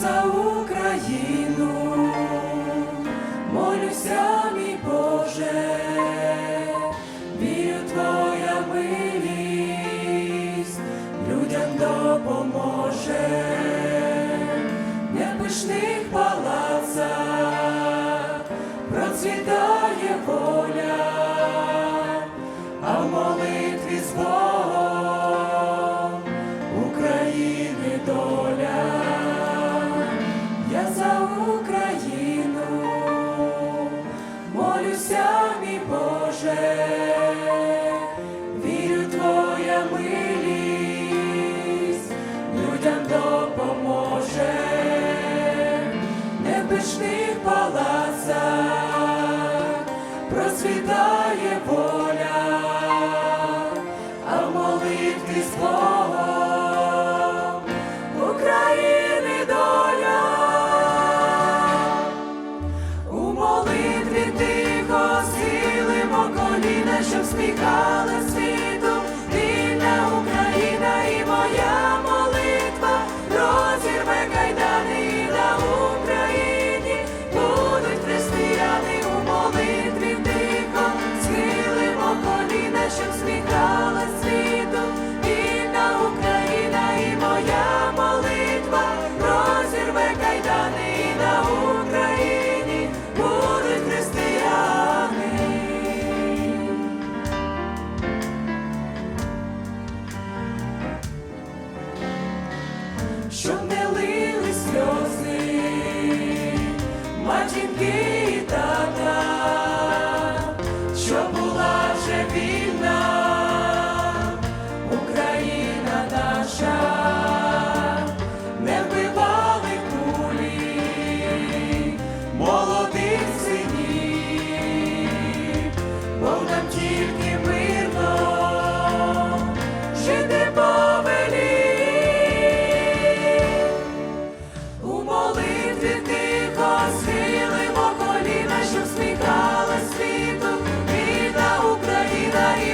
за Україну. Боже, вірю твоя милість, людям допоможе, не в пишних палацах процвітає воля. Lord, call all. there be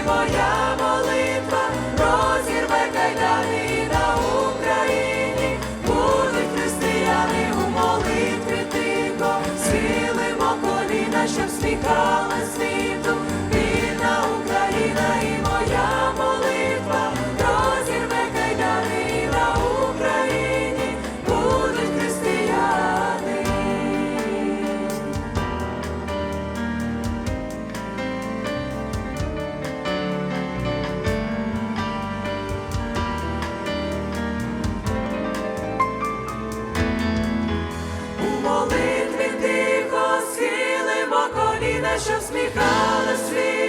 moja що всміхали світ.